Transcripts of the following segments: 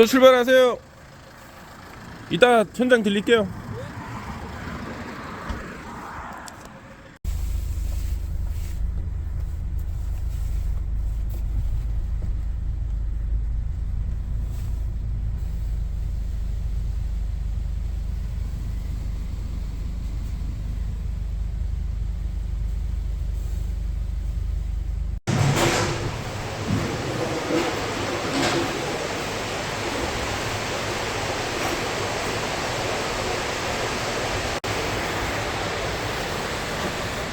먼저 출발하세요. 이따 현장 들릴게요.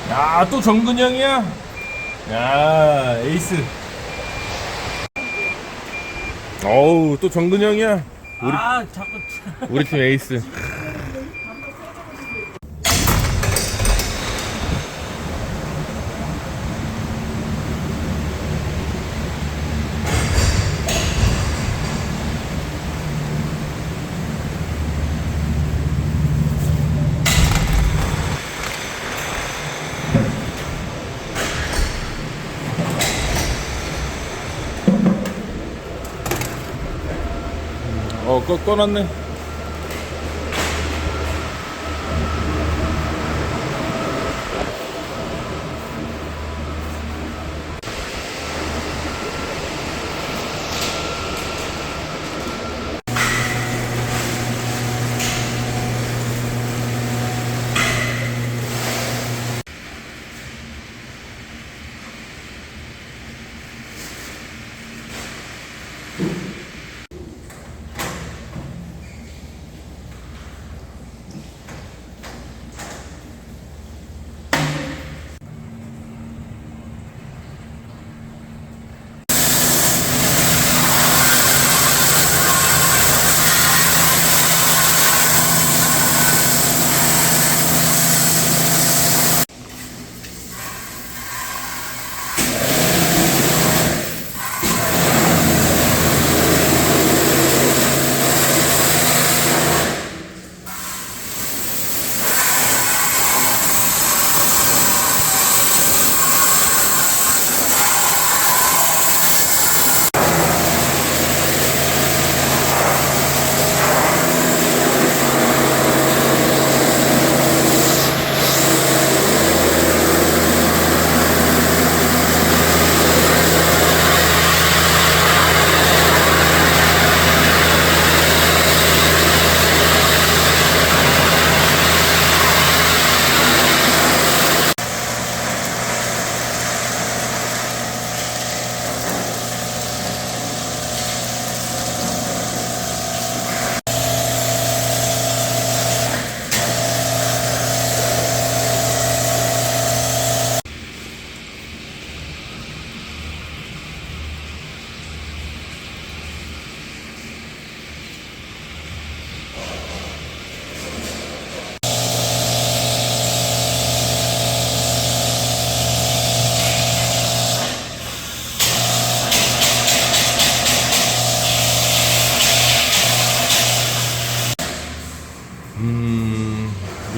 야, 또 정근영이야. 야, 에이스. 어우, 또 정근영이야. 우리 아 자꾸 우리 팀 에이스. 어, 꺼, 꺼놨네.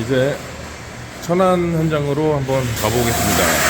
이제 천안 현장으로 한번 가보겠습니다.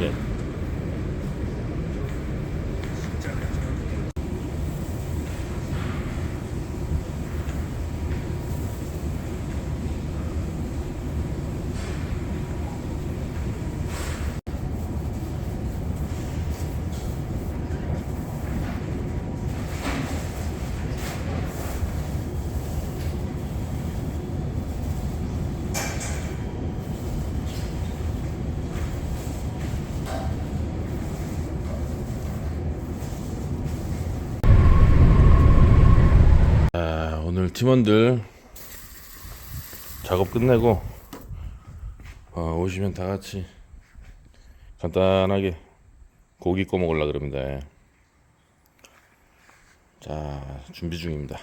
Yeah. 팀원들 작업 끝내고 어, 오시면 다 같이 간단하게 고기 꺼 먹으려 그럽니다. 자, 준비 중입니다.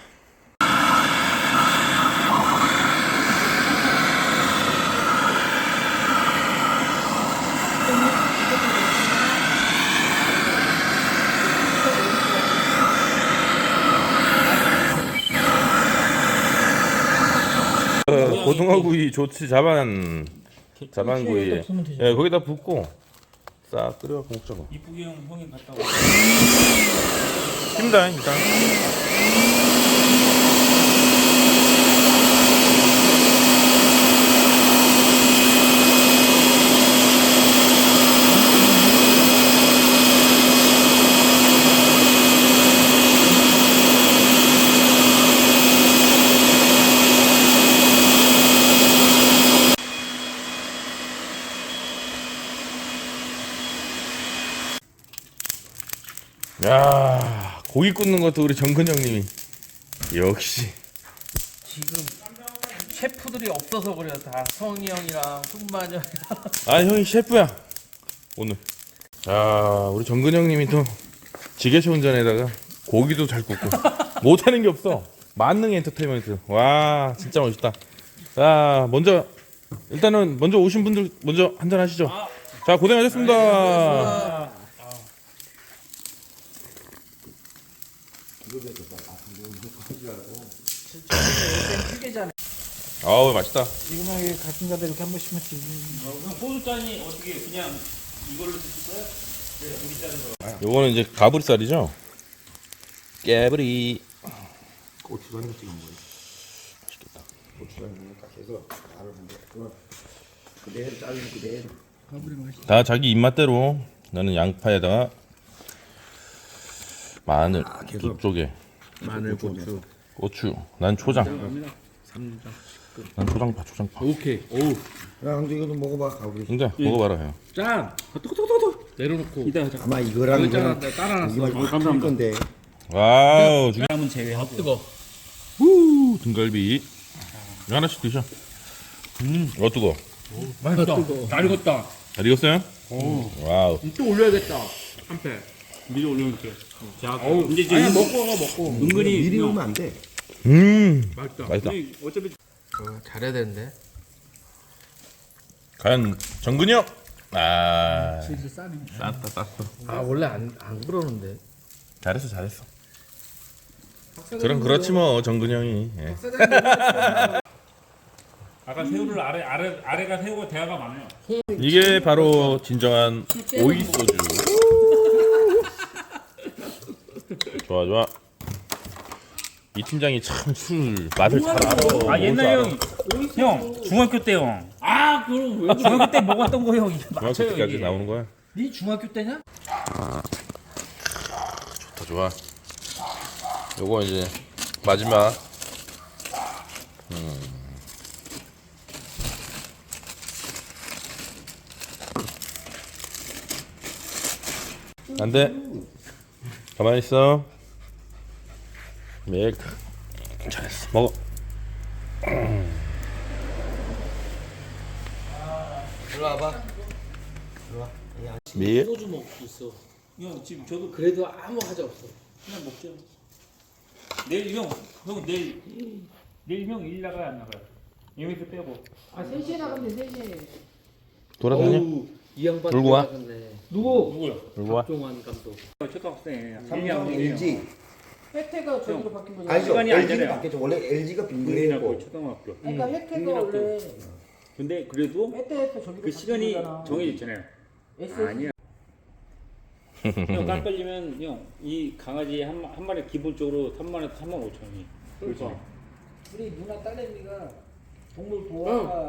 어, 고등어구이 좋지 자반 자반구이. 예 거기다 붓고 싹 끓여 먹자고 이쁘게 형 형이 갔다 와. 힘다 일단 야 고기 굽는 것도 우리 정근 형님이. 역시. 지금 셰프들이 없어서 그래요. 다 성희 형이랑 승만 형이랑. 아 형이 셰프야. 오늘. 야 우리 정근 형님이 또 지게차 운전에다가 고기도 잘 굽고. 못하는 게 없어. 만능 엔터테인먼트. 와 진짜 멋있다. 자 먼저 일단은 먼저 오신 분들 먼저 한잔 하시죠. 자 고생하셨습니다 아우 맛있다 지금하게 같은 자들 이렇게 한 번씩만 찍 그럼 호두 잔이 어떻게 그냥 이걸로 드실 거야? 네, 우리 짜는 거. 요거는 이제 가브리살이죠 깨브리 고추장에 찍은 거예요. 맛있겠다. 고추장에 딱 해서 한번 그거 그대로 자르는 그대로. 가브리 맛이. 다 자기 입맛대로 나는 양파에다가 마늘 두 쪽에 마늘 고추. 고추 난 초장 난 초장파 초장파 오케이. 오우. 야, 형도 이거 좀 먹어봐. 가브리. 근데 먹어봐라 형 짠. 톡톡톡톡. 내려놓고. 이따 자. 아마 이거랑 여기 이거랑 따라 따라놨어. 이거 어, 감사합니다. 건데. 와우 중... 사람은 제외하고. 뜨거. 후 등갈비 하나씩 드셔 어 뜨거 맛있다. 잘 익었다. 잘 익었어요? 와우 또 올려야겠다. 한 패. 미리 올려놓을게. 자, 어우, 이제 이제 아니 먹고 가 먹고. 은근히 미리 형, 오면 안 돼. 음 맛있다. 맛있다 우리 어차피 어, 잘해야 되는데. 과연 정근이 형? 아 치즈 싸네. 쌌다 쌌어 아 원래 안 안 그러는데. 잘했어 잘했어 그럼 그렇지 뭐 정근이 형이 예. 아까 새우를 아래 아래 아래가 새우가 대화가 많아요. 이게 바로 진정한 오이 소주. 좋아 좋아. 이 팀장이 참 술 맛을 잘 알아. 아 알아. 형, 형 중학교 때 형. 아 그럼 왜? 중학교 때 먹었던 거 형. 이게 맞춰요 중학교까지 이게. 나오는 거야. 네 중학교 때냐? 더 좋아. 요거 이제 마지막. 음. 안 돼. 가만히 있어. 밀크. 잘했어. 먹어. 일로 와봐. 밀. 소주 먹고 있어. 형 지금 저도 그래도 아무 하자 없어. 그냥 먹죠. 내일 형, 형 내일 내일 형 일 나가야 안 나가요? 여기서 빼고. 아, 3시에 나가면 돼, 3시에. 돌아다녀? 어우, 이 양반 들고 와. 돌아갔네. 누구? 누구야? 들고 와. 종환 감독. 초등학생. 삼성 LG. 혜태가 저기로 바뀐 거잖아. 아니죠. 시간이 LG가 아니잖아요. 바뀌었죠. 원래 LG가 국민학교 빙그레고. 초등학교. 그러니까 혜태가 국민학교. 원래 근데 그래도 혜태에서 저기로 그 시간이 바뀐 거잖아. 정해졌잖아요. SS. 아니야. 형 깜빡이면 형이 강아지 한, 마- 한 마리 기본적으로 3만 원, 3만 5천 원이. 그러니까. 우리 누나 딸내미가 동물 보호가